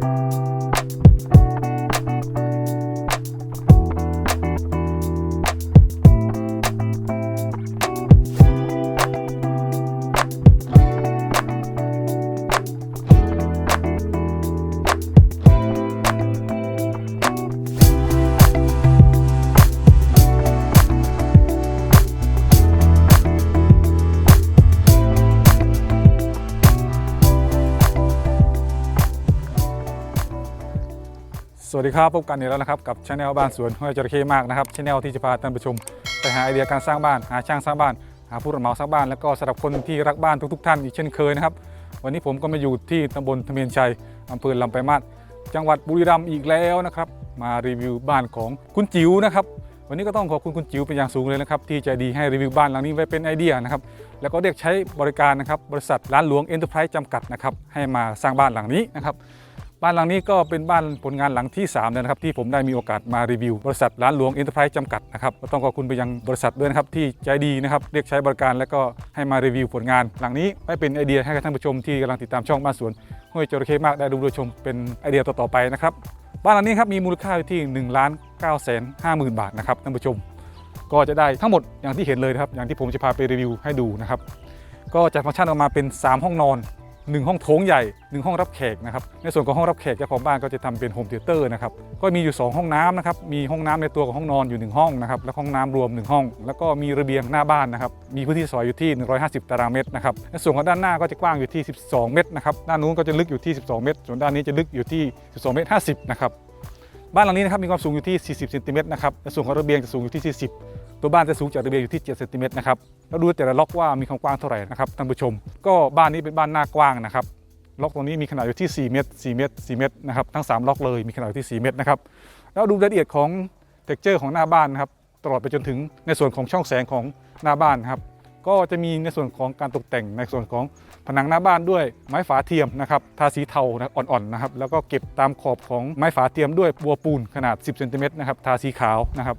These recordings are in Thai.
Podcast. สวัสดีครับพบกันอีกแล้วนะครับกับช anel บ้านสวนห้วยจระเข้มากนะครับช anel ที่จะพาท่านผู้ชมไปหาไอเดียการสร้างบ้าน หาช่างสร้างบ้าน หาผู้รับเหมาสร้างบ้าน แล้วก็สำหรับคนที่รักบ้านทุก ๆ ท่านอีกเช่นเคยนะครับวันนี้ผมก็มาอยู่ที่ตำบลทะเมียนชัยอำเภอลำปลายมาศจังหวัดบุรีรัมย์อีกแล้วนะครับมารีวิวบ้านของคุณจิ๋วนะครับวันนี้ก็ต้องขอบคุณคุณจิ๋วเป็นอย่างสูงเลยนะครับที่ใจดีให้รีวิวบ้านหลังนี้ไว้เป็นไอเดียนะครับแล้วก็เรียกใช้บริการนะครับบริษัทร้านหลวงเอ็นเตอร์ไพรส์จำกัดนะครับให้มาสร้างบ้านหลังนี้นะครับ บ้านหลังนี้ก็เป็นบ้านผลงานหลังที่3เลยนะครับที่ผมได้มีโอกาสมารีวิว บริษัทร้านหลวงเอ็นเตอร์ไพรส์จำกัดนะครับก็ต้องขอบคุณไปยังบริษัทด้วยนะครับที่ใจดีนะครับเรียกใช้บริการแล้วก็ให้มารีวิวผลงาน หลังนี้ไว้เป็นไอเดียให้กับท่านผู้ชมที่กำลังติดตามช่องบ้านสวนห้วยจระเข้มากได้ดูดยชมเป็นไอเดียต่อๆไปนะครับบ้านหลังนี้ครับมีมูลค่าอยู่ที่1นึ่งล้านเก้าแสนห้าหมื่นบาทนะครับท่านผู้ชม ก็จะได้ทั้งหมดอย่างที่เห็นเลยนะครับอย่างที่ผมจะพาไปรีวิวให้ดูนะครับก็จัดฟังก์ชันออกมาเป็น 3 ห้องนอน 1 ห้องโถงใหญ่ 1 ห้องรับแขกนะครับในส่วนของห้องรับแขกเจ้าของบ้านก็จะทำเป็นโฮมเทเตอร์นะครับก็มีอยู่ 2 ห้องน้ำนะครับมีห้องน้ำในตัวของห้องนอนอยู่ 1 ห้องนะครับและห้องน้ำรวม 1 ห้อง แล้วก็มีระเบียงหน้าบ้านนะครับมีพื้นที่ซอยอยู่ที่ 150 ตารางเมตรนะครับในส่วนของด้านหน้าก็จะกว้างอยู่ที่ 12 เมตรนะครับด้านนู้นก็จะลึกอยู่ที่ 12 เมตร ส่วนด้านนี้จะลึกอยู่ที่ 12 เมตร 50 นะครับบ้านหลังนี้นะครับมีความสูงอยู่ที่ 40 เซนติเมตรนะครับในส่วนของระเบียงจะสูงอยู่ที่ 40 ตัวบ้านจะสูงจากระเบียงอยู่ที่ 7 เซนติเมตรนะครับ แล้วดูแต่ละล็อกว่ามีความกว้างเท่าไหร่นะครับท่านผู้ชม ก็บ้านนี้เป็นบ้านหน้ากว้างนะครับล็อกตรงนี้มีขนาดอยู่ที่ 4 เมตร 4 เมตร 4 เมตรนะครับทั้ง 3 ล็อกเลยมีขนาดอยู่ที่ 4 เมตรนะครับแล้วดูรายละเอียดของเท็กเจอร์ของหน้าบ้านนะครับตลอดไปจนถึงในส่วนของช่องแสงของหน้าบ้านครับก็จะมีในส่วนของการตกแต่งในส่วนของผนังหน้าบ้านด้วยไม้ฝาเทียมนะครับทาสีเทาอ่อนๆนะครับแล้วก็เก็บตามขอบของไม้ฝาเทียมด้วยบัวปูนขนาด 10 เซนติเมตรนะครับทาสีขาวนะครับ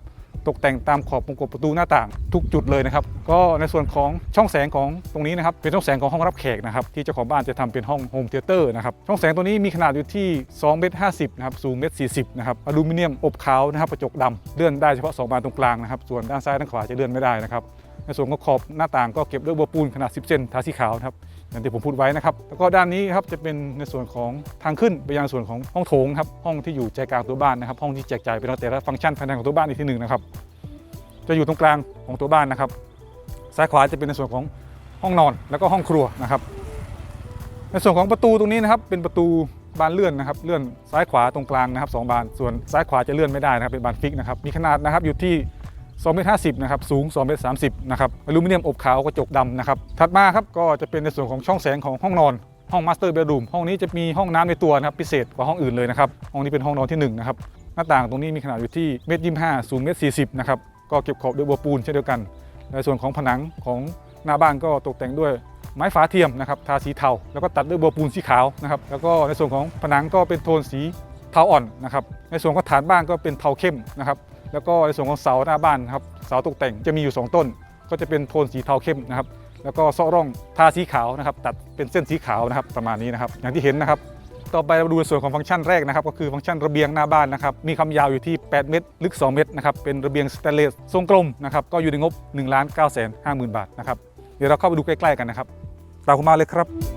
ตกแต่งตามขอบวงกบประตูหน้าต่างทุกจุดเลยนะครับ ก็ในส่วนของช่องแสงของตรงนี้นะครับ เป็นช่องแสงของห้องรับแขกนะครับ ที่เจ้าของบ้านจะทำเป็นห้องโฮมเทเตอร์นะครับ ช่องแสงตัวนี้มีขนาดอยู่ที่2เมตร50นะครับ สูงเมตร40นะครับ อลูมิเนียมอบขาวนะครับ กระจกดำเลื่อนได้เฉพาะสองบานตรงกลางนะครับ ส่วนด้านซ้ายด้านขวาจะเลื่อนไม่ได้นะครับ ในส่วนของขอบหน้าต่างก็เก็บด้วยบัวปูนขนาด 10 เซนทาสีขาวนะครับอย่างที่ผมพูดไว้นะครับ แล้วก็ด้านนี้ครับจะเป็นในส่วนของทางขึ้นไปยังส่วนของห้องโถงครับห้องที่อยู่ใจกลางตัวบ้านนะครับ ห้องที่แจกจ่ายเป็นแต่ละฟังก์ชันภายในของตัวบ้านอีกที่หนึ่งนะครับ จะอยู่ตรงกลางของตัวบ้านนะครับ ซ้ายขวาจะเป็นในส่วนของห้องนอนแล้วก็ห้องครัวนะครับ ในส่วนของประตูตรงนี้นะครับ เป็นประตูบานเลื่อนนะครับ เลื่อนซ้ายขวาตรงกลางนะครับสองบาน ส่วนซ้ายขวาจะเลื่อนไม่ได้นะครับเป็นบานฟิกนะครับ มีขนาดนะครับอยู่ที่ 2เมตร50นะครับสูง2เมตร30นะครับอลูมิเนียมอบขาวกระจกดำนะครับถัดมาครับก็จะเป็นในส่วนของช่องแสงของห้องนอนห้องมาสเตอร์เบดรูมห้องนี้จะมีห้องน้ำในตัวนะครับพิเศษกว่าห้องอื่นเลยนะครับห้องนี้เป็นห้องนอนที่หนึ่งนะครับหน้าต่างตรงนี้มีขนาดอยู่ที่เมตรยี่ห้าสูงเมตรสี่สิบนะครับก็เก็บขอบด้วยบัวปูนเช่นเดียวกัน ในส่วนของผนังของหน้าบ้านก็ตกแต่งด้วยไม้ฝาเทียมนะครับทาสีเทาแล้วก็ตัดด้วยบัวปูนสีขาวนะครับแล้วก็ในส่วนของผนังก็เป็นโทนสีเทาอ่อนนะครับในส่วนของฐานบ้านก็เป็นเทาเข้มนะครับ แล้วก็ในส่วนของเสาหน้าบ้านครับเสาตกแต่งจะมีอยู่ 2 ต้น ก็จะเป็นโทนสีเทาเข้มนะครับ แล้วก็เซาะร่องทาสีขาวนะครับ ตัดเป็นเส้นสีขาวนะครับประมาณนี้นะครับ อย่างที่เห็นนะครับ ต่อไปเราดูในส่วนของฟังก์ชันแรกนะครับ ก็คือฟังก์ชันระเบียงหน้าบ้านนะครับ มีความยาวอยู่ที่ 8 เมตร ลึก 2 เมตรนะครับ เป็นระเบียงสแตนเลสทรงกลมนะครับ ก็อยู่ในงบ1นึ่งล้านเก้าแสนห้าหมื่นบาทนะครับ เดี๋ยวเราเข้าไปดูใกล้ๆกันนะครับ ตามผมมาเลยครับ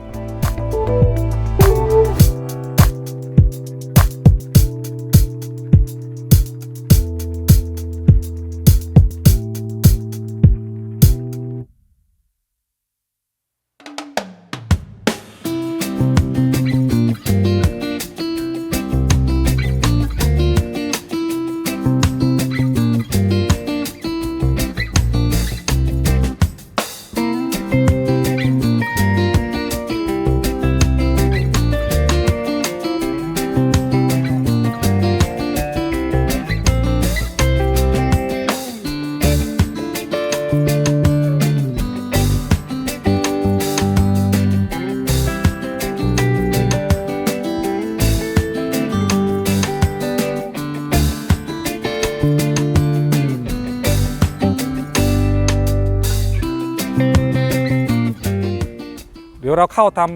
เราเข้าตาม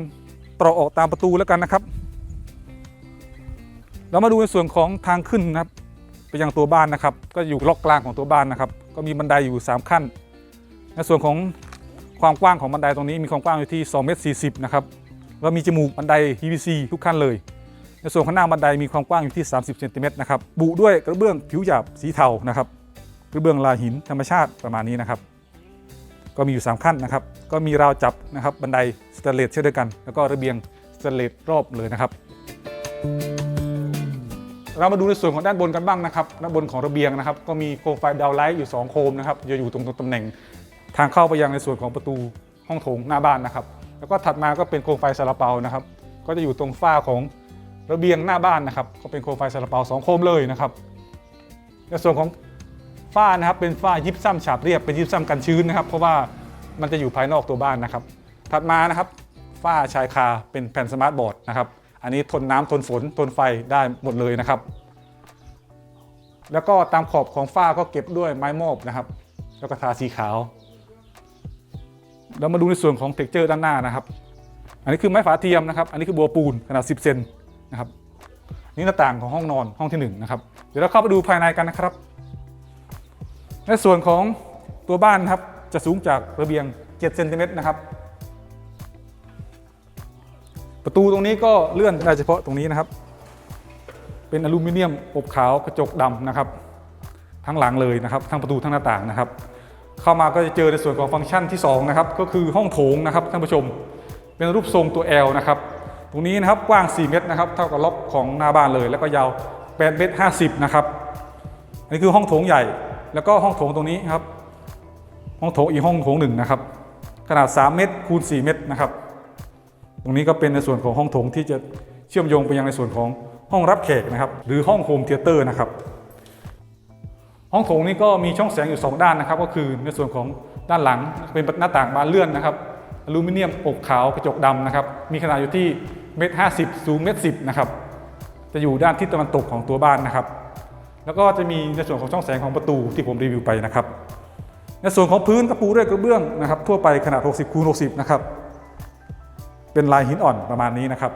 ตรอกออกตามประตูแล้วกันนะครับ เรามาดูในส่วนของทางขึ้นนะครับไปยังตัวบ้านนะครับ ก็อยู่ล็อกกลางของตัวบ้านนะครับ ก็มีบันไดอยู่ 3 ขั้น ในส่วนของความกว้างของบันไดตรงนี้มีความกว้างอยู่ที่2เมตร40นะครับแล้วมีจมูกบันได PVC ทุกขั้นเลย ในส่วนข้างหน้าบันไดมีความกว้างอยู่ที่ 30เซนติเมตรนะครับบุด้วยกระเบื้องผิวหยาบสีเทานะครับกระเบื้องลายหินธรรมชาติประมาณนี้นะครับ ก็มีอยู่ 3 ขั้นนะครับ ก็มีราวจับนะครับบันไดสแตเลสเช่นเดียวกัน แล้วก็ระเบียงสแตเลสรอบเลยนะครับ เรามาดูในส่วนของด้านบนกันบ้างนะครับด้านบนของระเบียงนะครับ ก็มีโคมไฟดาวไลท์อยู่ 2 โคมนะครับจะอยู่ตรงตำแหน่ง ทางเข้าไปยังในส่วนของประตูห้องโถงหน้าบ้านนะครับ แล้วก็ถัดมาก็เป็นโคมไฟซาลาเปานะครับ ก็จะอยู่ตรงฝ้าของระเบียงหน้าบ้านนะครับ ก็เป็นโคมไฟซาลาเปาสองโคมเลยนะครับในส่วนของ ฝ้านะครับเป็นฝ้ายิปซัมฉาบเรียบเป็นยิปซัมกันชื้นนะครับ เพราะว่ามันจะอยู่ภายนอกตัวบ้านนะครับ ถัดมานะครับฝ้าชายคาเป็นแผ่นสมาร์ทบอร์ดนะครับ อันนี้ทนน้ำทนฝนทนไฟได้หมดเลยนะครับ แล้วก็ตามขอบของฝ้าก็เก็บด้วยไม้มอบนะครับ แล้วก็ทาสีขาวเรามาดูในส่วนของเท็กเจอร์ด้านหน้านะครับ อันนี้คือไม้ฝาเทียมนะครับ อันนี้คือบัวปูนขนาด 10 เซนนะครับ นี่หน้าต่างของห้องนอนห้องที่1นะครับ เดี๋ยวเราเข้าไปดูภายในกันนะครับ ในส่วนของตัวบ้านนะครับจะสูงจากระเบียง 7 เซนติเมตรนะครับ ประตูตรงนี้ก็เลื่อนได้เฉพาะตรงนี้นะครับ เป็นอลูมิเนียมอบขาวกระจกดำนะครับ ทั้งหลังเลยนะครับ ทั้งประตูทั้งหน้าต่างนะครับ เข้ามาก็จะเจอในส่วนของฟังก์ชันที่2นะครับก็คือห้องโถงนะครับท่านผู้ชม เป็นรูปทรงตัว L นะครับตรงนี้นะครับกว้าง 4 เมตรนะครับเท่ากับล็อกของหน้าบ้านเลย แล้วก็ยาว8เมตร50นะครับอันนี้คือห้องโถงใหญ่ แล้วก็ห้องโถงตรงนี้ครับ ห้องโถงอีกห้องโถงหนึ่งนะครับ ขนาด 3 เมตรคูณ 4 เมตรนะครับ ตรงนี้ก็เป็นในส่วนของห้องโถงที่จะเชื่อมโยงไปยังในส่วนของห้องรับแขกนะครับ หรือห้องโฮมเทเตอร์นะครับ ห้องโถงนี้ก็มีช่องแสงอยู่ 2 ด้านนะครับ ก็คือในส่วนของด้านหลังเป็นหน้าต่างบานเลื่อนนะครับอลูมิเนียมอบขาวกระจกดำนะครับ มีขนาดอยู่ที่เมตรห้าสิบสูงเมตรสิบนะครับ จะอยู่ด้านทิศตะวันตกของตัวบ้านนะครับ แล้วก็จะมีในส่วนของช่องแสงของประตูที่ผมรีวิวไปนะครับ ในส่วนของพื้นกระปูด้วยกระเบื้องนะครับ ทั่วไปขนาด 60คูณ60 นะครับ เป็นลายหินอ่อนประมาณนี้นะครับ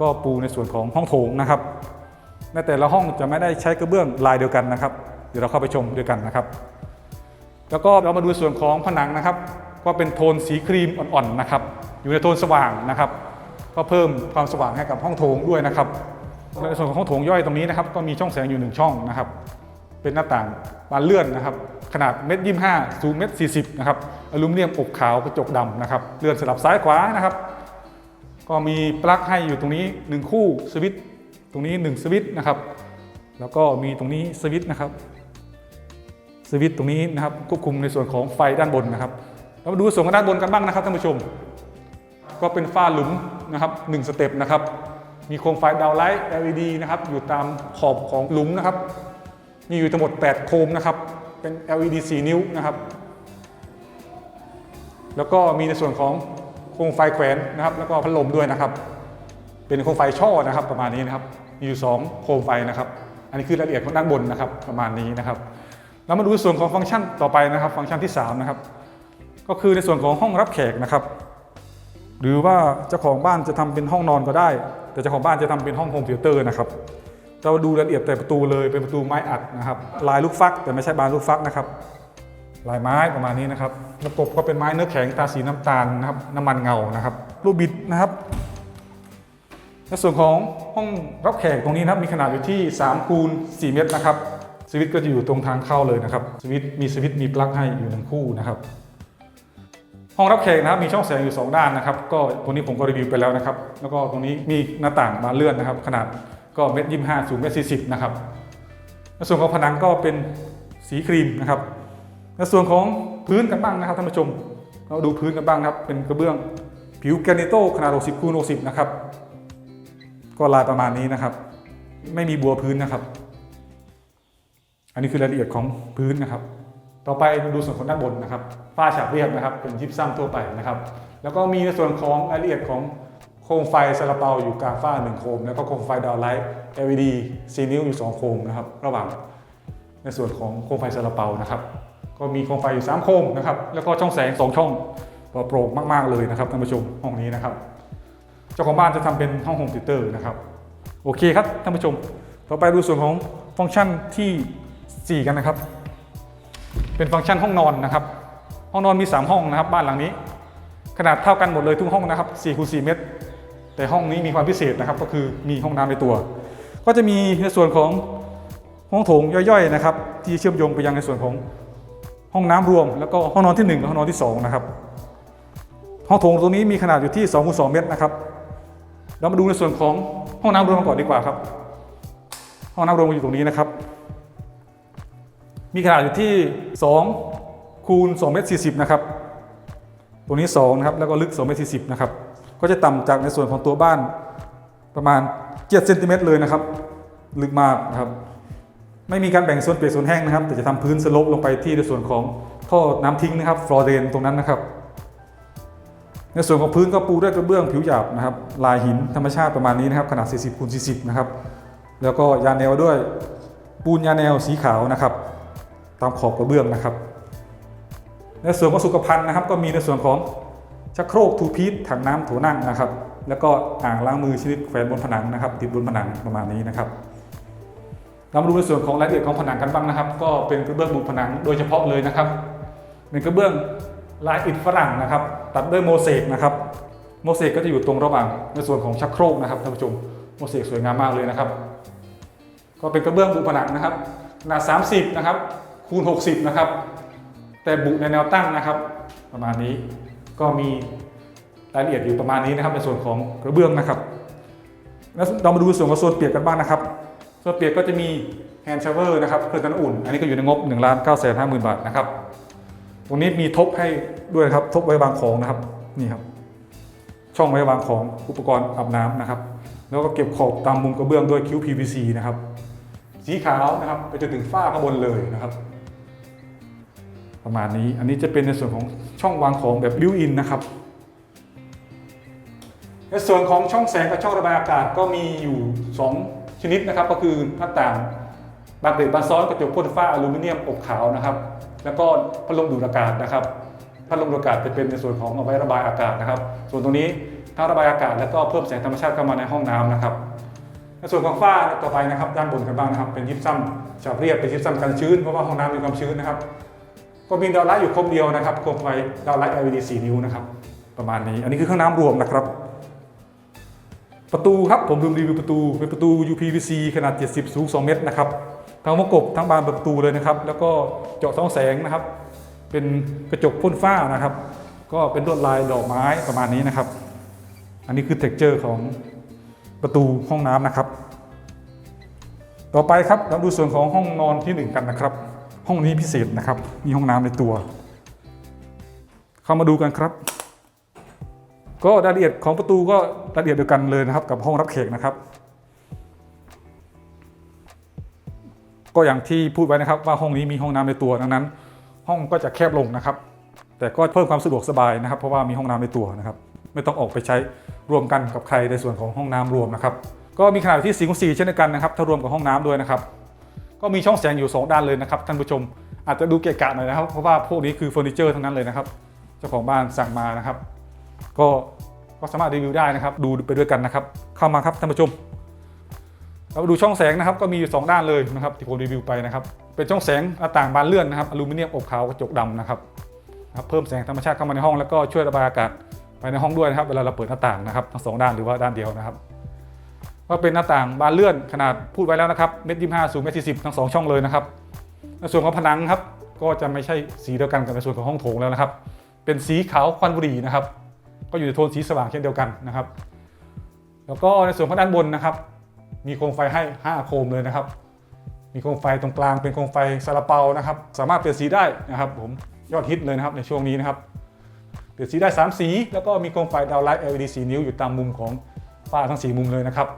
ก็ปูในส่วนของห้องโถงนะครับ ในแต่ละห้องจะไม่ได้ใช้กระเบื้องลายเดียวกันนะครับ เดี๋ยวเราเข้าไปชมด้วยกันนะครับ แล้วก็เรามาดูส่วนของผนังนะครับ ก็เป็นโทนสีครีมอ่อนๆนะครับ อยู่ในโทนสว่างนะครับ ก็เพิ่มความสว่างให้กับห้องโถงด้วยนะครับ ในส่วนของห้องโถงย่อยตรงนี้นะครับก็มีช่องแสงอยู่หนึ่งช่องนะครับ เป็นหน้าต่างบานเลื่อนนะครับ ขนาดเมตรยี่ห้าสูงเมตรสี่สิบนะครับอลูมิเนียมอบขาวกระจกดำนะครับเลื่อนสลับซ้ายขวานะครับ ก็มีปลั๊กให้อยู่ตรงนี้ 1 คู่สวิตช์ตรงนี้ 1 สวิตช์นะครับ แล้วก็มีตรงนี้สวิตช์นะครับสวิตช์ตรงนี้นะครับควบคุมในส่วนของไฟด้านบนนะครับเรามาดูส่วนด้านบนกันบ้างนะครับท่านผู้ชม ก็เป็นฝ้าหลุมนะครับ1สเต็ปนะครับ มีโคมไฟดาวไลท์ LED นะครับอยู่ตามขอบของหลุมนะครับ มีอยู่ทั้งหมด 8 โคมนะครับเป็น LED 4 นิ้วนะครับ แล้วก็มีในส่วนของโคมไฟแขวนนะครับ แล้วก็พัดลมด้วยนะครับ เป็นโคมไฟช่อนะครับประมาณนี้นะครับ มีอยู่ 2 โคมไฟนะครับ อันนี้คือรายละเอียดของด้านบนนะครับประมาณนี้นะครับเรามาดูส่วนของฟังก์ชันต่อไปนะครับ ฟังก์ชันที่ 3 นะครับ ก็คือในส่วนของห้องรับแขกนะครับ หรือว่าเจ้าของบ้านจะทำเป็นห้องนอนก็ได้ แต่เจ้าของบ้านจะทำเป็นห้องโฮมเทเตอร์นะครับเราดูรายละเอียดแต่ประตูเลยเป็นประตูไม้อัดนะครับลายลูกฟักแต่ไม่ใช่บานลูกฟักนะครับลายไม้ประมาณนี้นะครับระบบก็เป็นไม้เนื้อแข็งตาสีน้ำตาลนะครับน้ำมันเงานะครับรูปบิดนะครับในส่วนของห้องรับแขกตรงนี้นะครับมีขนาดอยู่ที่3คูณ4เมตรนะครับสวิตช์ก็จะอยู่ตรงทางเข้าเลยนะครับสวิตช์มีสวิตช์มีปลั๊กให้อยู่หนึ่งคู่นะครับ ห้องรับแขกนะครับมีช่องแสงอยู่ 2 ด้านนะครับ ก็ตรงนี้ผมก็รีวิวไปแล้วนะครับ แล้วก็ตรงนี้มีหน้าต่างบานเลื่อนนะครับ ขนาดก็เมตรยี่ห้าสูงเมตรสี่สิบนะครับในส่วนของผนังก็เป็นสีครีมนะครับในส่วนของพื้นกันบ้างนะครับท่านผู้ชม เราดูพื้นกันบ้างนะครับ เป็นกระเบื้องผิวแกรนิโตขนาด 60คูณ60 นะครับ ก็ลายประมาณนี้นะครับ ไม่มีบัวพื้นนะครับ อันนี้คือรายละเอียดของพื้นนะครับ ต่อไปเราดูส่วนของด้านบนนะครับฝ้าฉาบเรียบนะครับ เป็นยิปซัมทั่วไปนะครับ แล้วก็มีในส่วนของรายละเอียดของโคมไฟซาลาเปาอยู่กลางฝ้าหนึ่งโคม แล้วก็โคมไฟดาวไลท์ LED 4นิ้วอยู่สองโคมนะครับ ระหว่างในส่วนของโคมไฟซาลาเปานะครับ ก็มีโคมไฟอยู่ 3 โคมนะครับ แล้วก็ช่องแสง 2 ช่องโปร่งมาก ๆ เลยนะครับท่านผู้ชมห้องนี้นะครับ เจ้าของบ้านจะทำเป็นห้องโฮมทิเตอร์นะครับ โอเคครับท่านผู้ชม ต่อไปดูส่วนของฟังก์ชันทีสี่4 กันนะครับ เป็นฟังก์ชันห้องนอนนะครับ ห้องนอนมี 3 ห้องนะครับ บ้านหลังนี้ ขนาดเท่ากันหมดเลยทุกห้องนะครับ4คูณ4เมตร แต่ห้องนี้มีความพิเศษนะครับ ก็คือมีห้องน้ำในตัว ก็จะมีในส่วนของห้องโถงย่อยๆนะครับ ที่เชื่อมโยงไปยังในส่วนของห้องน้ำรวม แล้วก็ห้องนอนที่1กับห้องนอนที่2นะครับ ห้องโถงตรงนี้มีขนาดอยู่ที่2คูณ2เมตรนะครับ เรามาดูในส่วนของห้องน้ำรวมกันก่อนดีกว่าครับ ห้องน้ำรวมอยู่ตรงนี้นะครับ มีขนาดอยู่ที่ 2 คูณ2เมตร40 นะครับ ตรงนี้2นะครับ แล้วก็ลึก2เมตร40 นะครับ ก็จะต่ำจากในส่วนของตัวบ้านประมาณ7เซนติเมตรเลยนะครับ ลึกมากนะครับ ไม่มีการแบ่งโซนเปียกโซนแห้งนะครับ แต่จะทำพื้นสลปลงไปที่ในส่วนของท่อน้ำทิ้งนะครับ ฟลอเรนตรงนั้นนะครับ ในส่วนของพื้นก็ปูด้วยกระเบื้องผิวหยาบนะครับ ลายหินธรรมชาติประมาณนี้นะครับ ขนาด 40คูณ40 นะครับ แล้วก็ยาแนวด้วยปูนยาแนวสีขาวนะครับ ตามขอบกระเบื้องนะครับ ในส่วนของสุขภัณฑ์นะครับ ก็มีในส่วนของชักโครกทูพีทถังน้ำโถนั่งนะครับ แล้วก็อ่างล้างมือชนิดแขวนบนผนังนะครับ ติดบนผนังประมาณนี้นะครับเรามาดูในส่วนของรายละเอียดของผนังกันบ้างนะครับ ก็เป็นกระเบื้องบุผนังโดยเฉพาะเลยนะครับเป็นกระเบื้องลายอิฐฝรั่งนะครับ ตัดด้วยโมเสกนะครับโมเสกก็จะอยู่ตรงระหว่างในส่วนของชักโครกนะครับท่านผู้ชมโมเสกสวยงามมากเลยนะครับ ก็เป็นกระเบื้องบุผนังนะครับขนาด 30 นะครับ คูณ 60 นะครับ แต่บุในแนวตั้งนะครับ ประมาณนี้ก็มีรายละเอียดอยู่ประมาณนี้นะครับในส่วนของกระเบื้องนะครับแล้วเรามาดูส่วนของโซนเปียกกันบ้างนะครับโซนเปียกก็จะมีแฮนด์ชาเวอร์นะครับเครื่องกันอุ่น อันนี้ก็อยู่ในงบ1นึ่งล้านเก้าแสนห้าหมื่นบาทนะครับ ตรงนี้มีทบให้ด้วยครับทบไว้วางของนะครับนี่ครับ ช่องไว้วางของอุปกรณ์อาบน้ำนะครับ แล้วก็เก็บขอบตามมุมกระเบื้องด้วยคิ้ว PVC นะครับสีขาวนะครับไปจนถึงฝ้าข้างบนเลยนะครับ ประมาณนี้ อันนี้จะเป็นในส่วนของช่องวางของแบบบิวอินนะครับในส่วนของช่องแสงกับช่องระบายอากาศก็มีอยู่ 2 ชนิดนะครับ ก็คือหน้าต่างบานเกล็ดบานซ้อนกระจกพ่นฝ้าอลูมิเนียมอบขาวนะครับ แล้วก็พัดลมดูดอากาศนะครับพัดลมดูดอากาศจะเป็นในส่วนของเอาไว้ระบายอากาศนะครับ ส่วนตรงนี้ทั้งระบายอากาศแล้วก็เพิ่มแสงธรรมชาติเข้ามาในห้องน้ำนะครับในส่วนของฝ้าต่อไปนะครับ ด้านบนกันบ้างนะครับ เป็นยิปซัมฉาบเรียบเป็นยิปซัมกันชื้นเพราะว่าห้องน้ำมีความชื้นนะครับ ก็มีดาวไลท์อยู่ครบเดียวนะครับโคมไฟดาวไลท์ LED 4 นิ้วนะครับ ประมาณนี้อันนี้คือเครื่องน้ำรวมนะครับ ประตูครับผมลืมรีวิวประตูเป็นประตู UPVC ขนาด 70 สูง 2 เมตรนะครับทั้งวงกบทั้งบานประตูเลยนะครับ แล้วก็เจาะท้องแสงนะครับ เป็นกระจกพ่นฝ้านะครับ ก็เป็นลวดลายดอกไม้ประมาณนี้นะครับ อันนี้คือเท็กเจอร์ของประตูห้องน้ำนะครับ ต่อไปครับเราดูส่วนของห้องนอนที่หนึ่งกันนะครับ ห้องนี้พิเศษนะครับ มีห้องน้ำในตัว เข้ามาดูกันครับ ก็รายละเอียดของประตูก็รายละเอียดเดียวกันเลยนะครับ กับห้องรับแขกนะครับ ก็อย่างที่พูดไว้นะครับ ว่าห้องนี้มีห้องน้ำในตัวดังนั้น ห้องก็จะแคบลงนะครับ แต่ก็เพิ่มความสะดวกสบายนะครับ เพราะว่ามีห้องน้ำในตัวนะครับ ไม่ต้องออกไปใช้รวมกันกับใครในส่วนของห้องน้ำรวมนะครับ ก็มีขนาดที่4คูณ4เช่นเดียวกันนะครับ ถ้ารวมกับห้องน้ำด้วยนะครับ ก็มีช่องแสงอยู่ 2 ด้านเลยนะครับท่านผู้ชมอาจจะดูเกะกะหน่อยนะครับ เพราะว่าพวกนี้คือเฟอร์นิเจอร์ทั้งนั้นเลยนะครับเจ้าของบ้านสั่งมานะครับ ก็ก็สามารถรีวิวได้นะครับ ดูไปด้วยกันนะครับ เข้ามาครับท่านผู้ชมเราดูช่องแสงนะครับ ก็มีอยู่สองด้านเลยนะครับ ที่ผมรีวิวไปนะครับ เป็นช่องแสงหน้าต่างบานเลื่อนนะครับอลูมิเนียมอบขาวกระจกดำนะครับเพิ่มแสงธรรมชาติเข้ามาในห้องแล้วก็ช่วยระบายอากาศภายในห้องด้วยนะครับ เวลาเราเปิดหน้าต่างนะครับทั้งสองด้านหรือว่าด้านเดียวนะครับ ก็เป็นหน้าต่างบานเลื่อนขนาดพูดไว้แล้วนะครับเมตรยี่ห้าสูงเมตรสี่สิบทั้งสองช่องเลยนะครับในส่วนของผนังครับก็จะไม่ใช่สีเดียวกันกับในส่วนของห้องโถงแล้วนะครับ เป็นสีขาวควันบุหรี่นะครับ ก็อยู่ในโทนสีสว่างเช่นเดียวกันนะครับ แล้วก็ในส่วนของด้านบนนะครับ มีโคมไฟให้ 5 โคมเลยนะครับ มีโคมไฟตรงกลางเป็นโคมไฟซาลาเปานะครับ สามารถเปลี่ยนสีได้นะครับ ผมยอดฮิตเลยนะครับในช่วงนี้นะครับเปลี่ยนสีได้ 3 สี แล้วก็มีโคมไฟดาวไลท์ LED 4นิ้วอยู่ตามมุมของฝ้าทั้ง 4 มุมเลยนะครับ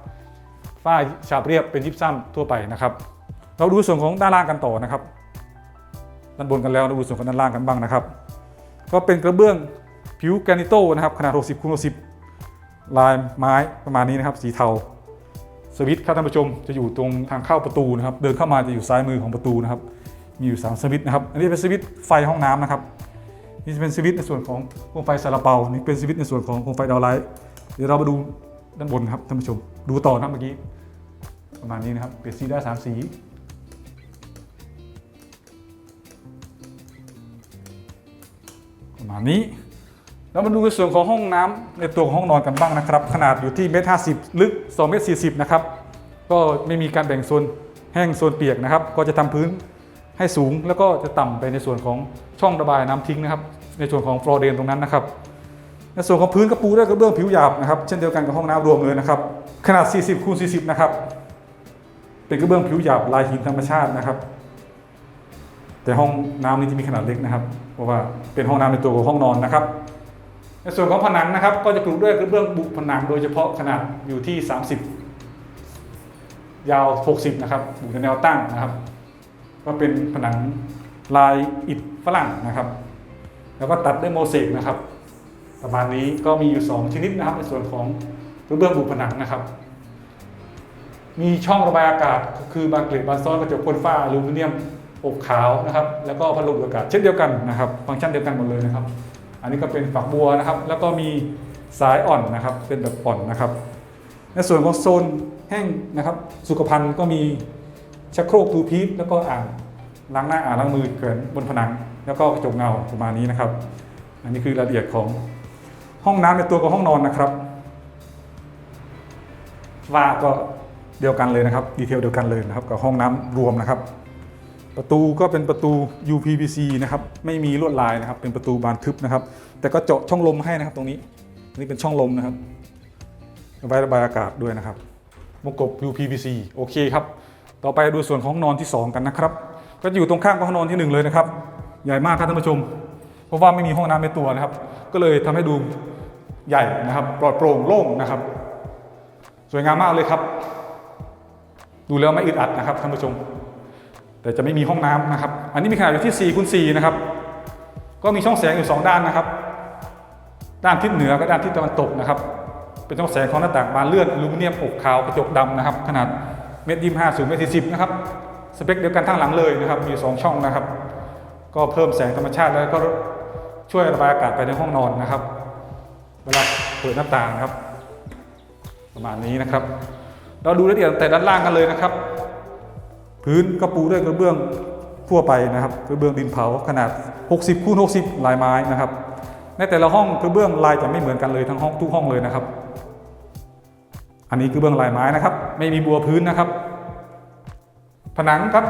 ฝ้าฉาบเรียบเป็นยิปซัมทั่วไปนะครับ เราดูส่วนของด้านล่างกันต่อนะครับ ด้านบนกันแล้วเราดูส่วนของด้านล่างกันบ้างนะครับ ก็เป็นกระเบื้องผิวแกรนิโตนะครับขนาด 60คูณ60 ลายไม้ประมาณนี้นะครับ สีเทา สวิตช์ครับท่านผู้ชมจะอยู่ตรงทางเข้าประตูนะครับ เดินเข้ามาจะอยู่ซ้ายมือของประตูนะครับ มีอยู่ 3 สวิตช์นะครับ อันนี้เป็นสวิตช์ไฟห้องน้ำนะครับ นี่จะเป็นสวิตช์ในส่วนของโคมไฟซาลาเปา นี่เป็นสวิตช์ในส่วนของโคมไฟดาวไลท์ เดี๋ยวเรามาดู ด้านบนครับท่านผู้ชม ดูต่อนะเมื่อกี้ ประมาณนี้นะครับ เปลี่ยนสีได้สามสี ประมาณนี้ แล้วมาดูในส่วนของห้องน้ำในตัวของห้องนอนกันบ้างนะครับ ขนาดอยู่ที่เมตรห้าสิบลึก2เมตรสี่สิบนะครับ ก็ไม่มีการแบ่งโซนแห้งโซนเปียกนะครับ ก็จะทำพื้นให้สูงแล้วก็จะต่ำไปในส่วนของช่องระบายน้ำทิ้งนะครับ ในส่วนของฟลอร์เดนตรงนั้นนะครับ ในส่วนของพื้นกระปูด้วยกระเบื้องผิวหยาบนะครับเช่นเดียวกันกับห้องน้ำรวมเลยนะครับขนาด 40คูณ40 นะครับ เป็นกระเบื้องผิวหยาบลายหินธรรมชาตินะครับ แต่ห้องน้ำนี้จะมีขนาดเล็กนะครับ เพราะว่าเป็นห้องน้ำในตัวของห้องนอนนะครับ ในส่วนของผนังนะครับ ก็จะกรุด้วยกระเบื้องบุผนังโดยเฉพาะขนาดอยู่ที่ 30 ยาว 60 นะครับบุในแนวตั้งนะครับ ก็เป็นผนังลายอิฐฝรั่งนะครับ แล้วก็ตัดด้วยโมเสกนะครับ ประมาณนี้ก็มีอยู่ 2 ชนิดนะครับในส่วนของกระเบื้องบุผนังนะครับ มีช่องระบายอากาศคือบานเกล็ดบานซ้อนกระจกพ่นฝ้าอลูมิเนียมอบขาวนะครับ แล้วก็พัดลมอากาศเช่นเดียวกันนะครับฟังก์ชันเดียวกันหมดเลยนะครับ อันนี้ก็เป็นฝักบัวนะครับ แล้วก็มีสายอ่อนนะครับ เป็นแบบอ่อนนะครับ ในส่วนของโซนแห้งนะครับ สุขภัณฑ์ก็มีชักโครกทูพีซแล้วก็อ่างล้างหน้าอ่างล้างมือเกินบนผนัง แล้วก็กระจกเงาประมาณนี้นะครับ อันนี้คือรายละเอียดของ ห้องน้ำในตัวกับห้องนอนนะครับว่าก็เดียวกันเลยนะครับ ดีเทลเดียวกันเลยนะครับ กับห้องน้ำรวมนะครับ ประตูก็เป็นประตู UPVC นะครับ ไม่มีลวดลายนะครับ เป็นประตูบานทึบนะครับ แต่ก็เจาะช่องลมให้นะครับ ตรงนี้นี่เป็นช่องลมนะครับระบายระบายอากาศด้วยนะครับวงกบ UPVC โอเคครับ ต่อไปดูส่วนของห้องนอนที่ 2 กันนะครับ ก็อยู่ตรงข้ามกับห้องนอนที่ 1 เลยนะครับ ใหญ่มากครับท่านผู้ชม เพราะว่าไม่มีห้องน้ำในตัวนะครับ ก็เลยทำให้ดูใหญ่นะครับปลอดโปร่งโล่งนะครับ สวยงามมากเลยครับ ดูแล้วไม่อึดอัดนะครับท่านผู้ชม แต่จะไม่มีห้องน้ำนะครับ อันนี้มีขนาดอยู่ที่4คูณ4นะครับ ก็มีช่องแสงอยู่ 2 ด้านนะครับ ด้านทิศเหนือกับด้านทิศตะวันตกนะครับ เป็นช่องแสงของหน้าต่างบานเลื่อนอลูมิเนียมอบขาวกระจกดำนะครับ ขนาดเมตรยี่ห้าสูงเมตรสี่สิบนะครับสเปคเดียวกันทั้งหลังเลยนะครับ มี 2 ช่องนะครับ ก็เพิ่มแสงธรรมชาติแล้วก็ ช่วยระบายอากาศไปในห้องนอนนะครับ เวลาเปิดหน้าต่างครับ ประมาณนี้นะครับ เราดูรายละเอียดแต่ด้านล่างกันเลยนะครับ พื้นก็ปูด้วยกระเบื้องทั่วไปนะครับกระเบื้องดินเผาขนาด 60คูณ60 ลายไม้นะครับ ในแต่ละห้องกระเบื้องลายจะไม่เหมือนกันเลยทั้งห้องทุกห้องเลยนะครับ อันนี้กระเบื้องลายไม้นะครับ ไม่มีบัวพื้นนะครับ ผนังครับ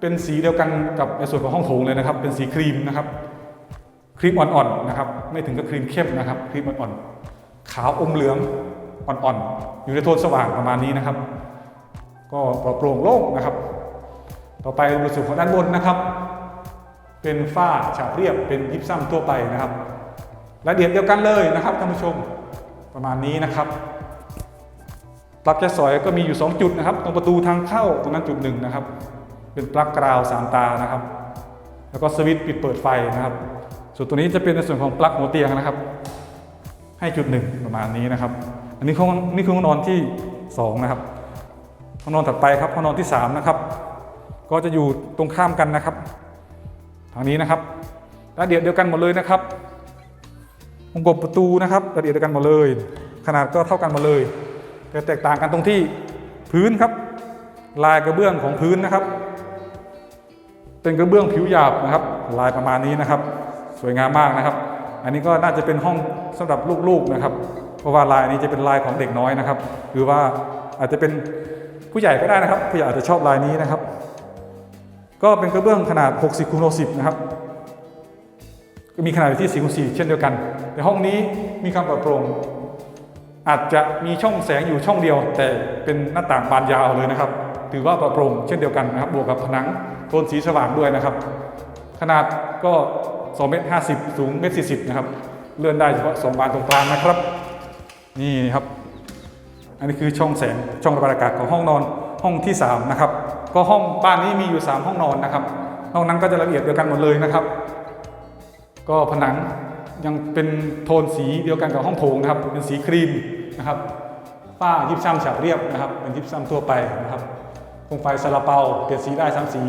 เป็นสีเดียวกันกับในส่วนของห้องโถงเลยนะครับ เป็นสีครีมนะครับ ครีมอ่อนๆนะครับ ไม่ถึงกับครีมเข้มนะครับ ครีมอ่อนๆ ขาวอมเหลืองอ่อนๆ อยู่ในโทนสว่างประมาณนี้นะครับ ก็ปลอดโปร่งโล่งนะครับ ต่อไปในส่วนของด้านบนนะครับ เป็นฝ้าฉาบเรียบเป็นยิปซัมทั่วไปนะครับรายละเอียดเดียวกันเลยนะครับท่านผู้ชมประมาณนี้นะครับปลั๊กแก๊สซอยก็มีอยู่ 2 จุดนะครับ ตรงประตูทางเข้าตรงนั้นจุดหนึ่งนะครับ เป็นปลั๊กกราวสามตานะครับ แล้วก็สวิตช์ปิดเปิดไฟนะครับ ส่วนตัวนี้จะเป็นในส่วนของปลั๊กหัวเตียงนะครับ ให้จุดหนึ่งประมาณนี้นะครับ อันนี้ห้องนี่คือห้องนอนที่สองนะครับห้องนอนถัดไปครับห้องนอนที่ 3 นะครับ ก็จะอยู่ตรงข้ามกันนะครับ ทางนี้นะครับรายละเอียดเดียวกันหมดเลยนะครับวงกบประตูนะครับรายละเอียดเดียวกันหมดเลย ขนาดก็เท่ากันหมดเลย แต่แตกต่างกันตรงที่พื้นครับ ลายกระเบื้องของพื้นนะครับ เป็นกระเบื้องผิวหยาบนะครับ ลายประมาณนี้นะครับ วยงามมากนะครับ อันนี้ก็น่าจะเป็นห้องสำหรับลูกๆนะครับ เพราะว่าลายนี้จะเป็นลายของเด็กน้อยนะครับ หรือว่าอาจจะเป็นผู้ใหญ่ก็ได้นะครับ ผู้ใหญ่อาจจะชอบลายนี้นะครับ ก็เป็นกระเบื้องขนาด 60คูณ60 นะครับก็มีขนาดอยู่ที่4คูณ4เช่นเดียวกันแต่ห้องนี้มีความปลอดโปร่งอาจจะมีช่องแสงอยู่ช่องเดียว แต่เป็นหน้าต่างบานยาวเลยนะครับ ถือว่าปลอดโปร่งเช่นเดียวกันนะครับ บวกกับผนังโทนสีสว่างด้วยนะครับ ขนาดก็ 2เมตร50 สูงเมตร40 นะครับ เลื่อนได้เฉพาะ2บานตรงกลางนะครับ นี่ครับ อันนี้คือช่องแสงช่องระบายอากาศของห้องนอนห้องที่ 3 นะครับ ก็ห้องบ้านนี้มีอยู่ 3 ห้องนอนนะครับนอกนั้นก็จะละเอียดเดียวกันหมดเลยนะครับ ก็ผนังยังเป็นโทนสีเดียวกันกับห้องโถงนะครับ เป็นสีครีมนะครับฝ้ายิบซ้ำฉาบเรียบนะครับ เป็นยิบซ้ำทั่วไปนะครับโคมไฟซาลาเปาเปลี่ยนสีได้สามสี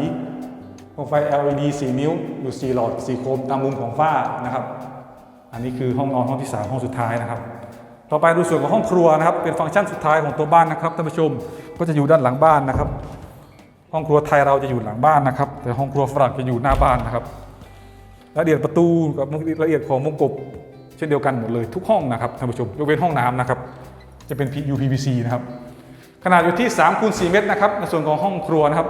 โคมไฟ LED 4 นิ้ว อยู่ 4 หลอด 4 โคมตามมุมของฝ้านะครับ อันนี้คือห้องนอนห้องที่ 3 ห้องสุดท้ายนะครับ ต่อไปดูส่วนของห้องครัวนะครับ เป็นฟังก์ชันสุดท้ายของตัวบ้านนะครับท่านผู้ชม ก็จะอยู่ด้านหลังบ้านนะครับ ห้องครัวไทยเราจะอยู่หลังบ้านนะครับ แต่ห้องครัวฝรั่งจะอยู่หน้าบ้านนะครับรายละเอียดประตูกับรายละเอียดของมุมกบเช่นเดียวกันหมดเลยทุกห้องนะครับท่านผู้ชมยกเว้นห้องน้ำนะครับ จะเป็น UPVC นะครับ ขนาดอยู่ที่3คูณ4เมตรนะครับในส่วนของห้องครัวนะครับ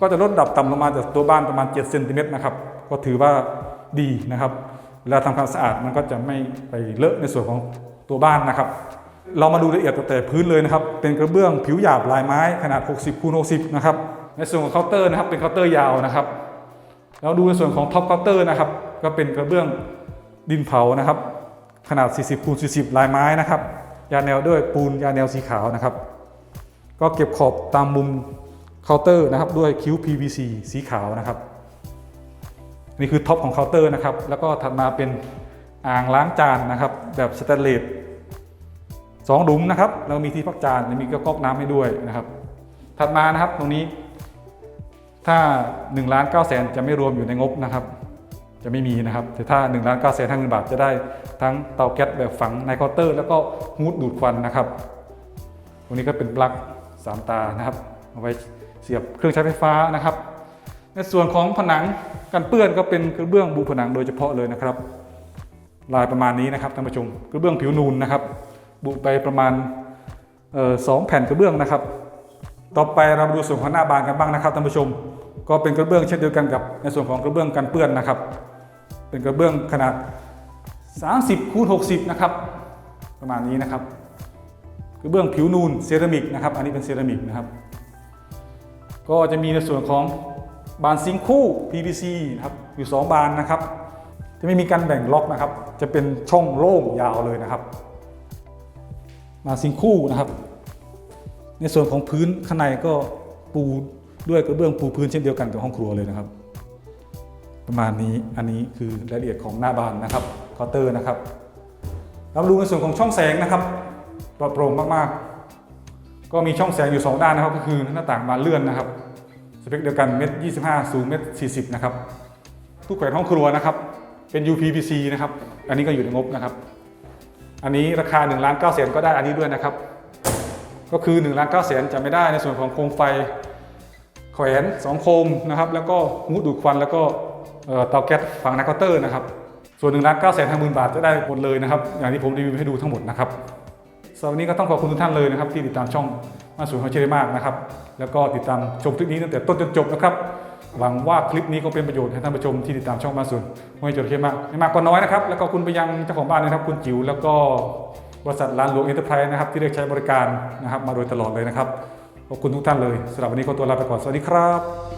ก็จะลดระดับต่ำลงมาจากตัวบ้านประมาณ7เซนติเมตรนะครับ ก็ถือว่าดีนะครับเวลาทำความสะอาดมันก็จะไม่ไปเลอะในส่วนของตัวบ้านนะครับ เรามาดูรายละเอียดตั้งแต่พื้นเลยนะครับ เป็นกระเบื้องผิวหยาบลายไม้ขนาด 60คูณ60 นะครับ ในส่วนของเคาน์เตอร์นะครับเป็นเคาน์เตอร์ยาวนะครับแล้วดูในส่วนของท็อปเคาน์เตอร์นะครับ ก็เป็นกระเบื้องดินเผานะครับ ขนาด 40คูณ40 ลายไม้นะครับ ยาแนวด้วยปูนยาแนวสีขาวนะครับ ก็เก็บขอบตามมุม เคาน์เตอร์นะครับด้วยคิ้ว PVC สีขาวนะครับ นี่คือท็อปของเคาน์เตอร์นะครับ แล้วก็ถัดมาเป็นอ่างล้างจานนะครับ แบบสแตนเลสสองหลุมนะครับ แล้วมีที่พักจานและมีกระก๊อกน้ำให้ด้วยนะครับ ถัดมานะครับตรงนี้ ถ้า1ล้าน9แสนจะไม่รวมอยู่ในงบนะครับ จะไม่มีนะครับ แต่ถ้า1ล้าน9แสนห้าหมื่นบาทจะได้ทั้งเตาแก๊สแบบฝังในเคาน์เตอร์ แล้วก็ฮูดดูดควันนะครับ ตรงนี้ก็เป็นปลั๊กสามตานะครับเอาไว้ เสียบเครื่องใช้ไฟฟ้านะครับ ในส่วนของผนังกันเปื้อนก็เป็นกระเบื้องบูผนังโดยเฉพาะเลยนะครับ ลายประมาณนี้นะครับท่านผู้ชมกระเบื้องผิวนูนนะครับ บุไปประมาณออสองแผ่นกระเบื้องนะครับ ต่อไปเรามาดูส่วนของหน้าบานกันบ้างนะครับท่านผู้ชม ก็เป็นกระเบื้องเช่นเดียวกันกับในส่วนของกระเบื้องกันเปื้อนนะครับ เป็นกระเบื้องขนาด 30คูณ60 นะครับ ประมาณนี้นะครับกระเบื้องผิวนูนเซรามิกนะครับ อันนี้เป็นเซรามิกนะครับ ก็จะมีในส่วนของบานซิงคู่ PVC นะครับอยู่ 2 บานนะครับ จะไม่มีการแบ่งล็อกนะครับ จะเป็นช่องโล่งยาวเลยนะครับ บานซิงคู่นะครับ ในส่วนของพื้นข้างในก็ปูด้วยกระเบื้องปูพื้นเช่นเดียวกันกับห้องครัวเลยนะครับ ประมาณนี้อันนี้คือรายละเอียดของหน้าบานนะครับเคาน์เตอร์นะครับรามาดูในส่วนของช่องแสงนะครับปลอดโปร่งมากๆ ก็มีช่องแสงอยู่ 2 ด้านนะครับ ก็คือหน้าต่างบานเลื่อนนะครับสเปคเดียวกันเมตรยี่สูงเมตรสี่นะครับตู้แขวนห้องครัวนะครับ เป็น UPVC นะครับ อันนี้ก็อยู่ในงบนะครับ อันนี้ราคา1ล้าน9แสนก็ได้อันนี้ด้วยนะครับ ก็คือ1ล้าน9แสนจะไม่ได้ในส่วนของโคมไฟแขวน2โคมนะครับ แล้วก็หูดดูดควันแล้วก็เตาแก๊สฝังในเคาน์เตอร์นะครับ ส่วน1ล้าน9แสนห้าหมื่นบาทจะได้หมดเลยนะครับ อย่างที่ผมรีวิวให้ดูทั้งหมดนะครับ สำหรับวันนี้ก็ต้องขอบคุณทุกท่านเลยนะครับที่ติดตามช่องมาสู่เขาเชื่อมากนะครับ แล้วก็ติดตามชมคลิปนี้ตั้งแต่ต้นจนจบนะครับ หวังว่าคลิปนี้ก็เป็นประโยชน์ให้ท่านผู้ชมที่ติดตามช่องมาสุนไม่จดเข้มมากไม่มากก็น้อยนะครับ แล้วก็คุณไปยังเจ้าของบ้านนะครับ คุณจิ๋วแล้วก็บริษัทร้านหลวงเอ็นเตอร์ไพรส์นะครับที่เรียกใช้บริการนะครับมาโดยตลอดเลยนะครับขอบคุณทุกท่านเลยสำหรับวันนี้ขอตัวลาไปก่อนสวัสดีครับ